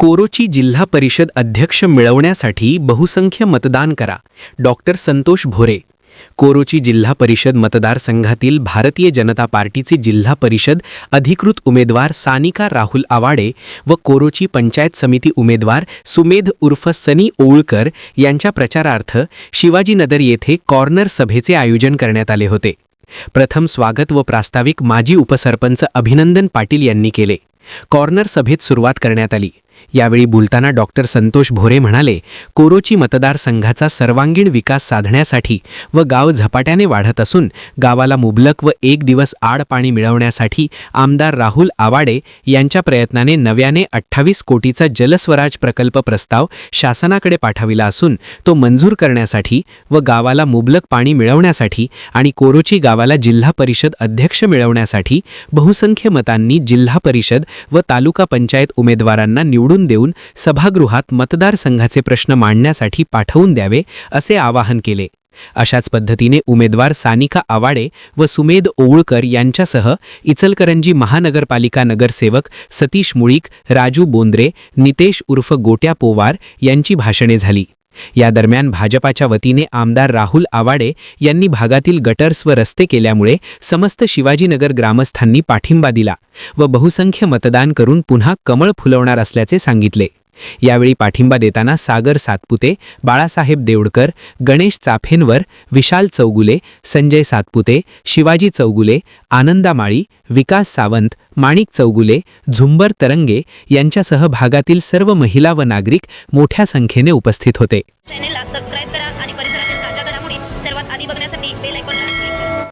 कोरोची जिल्हा परिषद अध्यक्ष मिळवण्यासाठी बहुसंख्य मतदान करा. डॉक्टर संतोष भोरे. कोरोची जिल्हा परिषद मतदारसंघातील भारतीय जनता पार्टीचे जिल्हा परिषद अधिकृत उमेदवार सानिका राहुल आवाडे व कोरोची पंचायत समिती उमेदवार सुमेध उर्फ सनी ओळकर यांच्या प्रचारार्थ शिवाजीनगर येथे कॉर्नर सभेचे आयोजन करण्यात आले होते. प्रथम स्वागत व प्रास्ताविक माजी उपसरपंच अभिनंदन पाटील यांनी केले. कॉर्नर सभेत सुरुवात करण्यात आली. यावेळी बोलताना डॉक्टर संतोष भोरे म्हणाले कोरोची मतदारसंघाचा सर्वांगीण विकास साधण्यासाठी व गाव झपाट्याने वाढत असून गावाला मुबलक व एक दिवस आड पाणी मिळवण्यासाठी आमदार राहुल आवाडे यांच्या प्रयत्नाने नव्याने अठ्ठावीस कोटीचा जलस्वराज प्रकल्प प्रस्ताव शासनाकडे पाठविला असून तो मंजूर करण्यासाठी व गावाला मुबलक पाणी मिळवण्यासाठी आणि कोरोची गावाला जिल्हा परिषद अध्यक्ष मिळवण्यासाठी बहुसंख्य मतांनी जिल्हा परिषद व तालुका पंचायत उमेदवारांना निवडून देऊन सभागृहात मतदारसंघाचे प्रश्न मांडण्यासाठी पाठवून द्यावे असे आवाहन केले. अशाच पद्धतीने उमेदवार सानिका आवाडे व सुमेध ओवळकर यांच्यासह इचलकरंजी महानगरपालिका नगरसेवक सतीश मुळीक राजू बोंद्रे नितेश उर्फ गोट्या पोवार यांची भाषणे झाली. या दरम्यान भाजपाच्या वतीने आमदार राहुल आवाडे यांनी भागातील गटर्स व रस्ते केल्यामुळे समस्त शिवाजीनगर ग्रामस्थांनी पाठिंबा दिला व बहुसंख्य मतदान करून पुन्हा कमळ फुलवणार असल्याचे सांगितले. यावेळी पाठिंबा देताना सागर सातपुते बाळासाहेब देवडकर गणेश चाफेंवर विशाल चौगुले संजय सातपुते शिवाजी चौगुले आनंदा माळी विकास सावंत माणिक चौगुले झुंबर तरंगे यांच्यासह भागातील सर्व महिला व नागरिक मोठ्या संख्येने उपस्थित होते. चॅनेलला सबस्क्राईब करा आणि परिसरातील ताज्या घडामोडी सर्वात आधी बघण्यासाठी बेल आयकॉन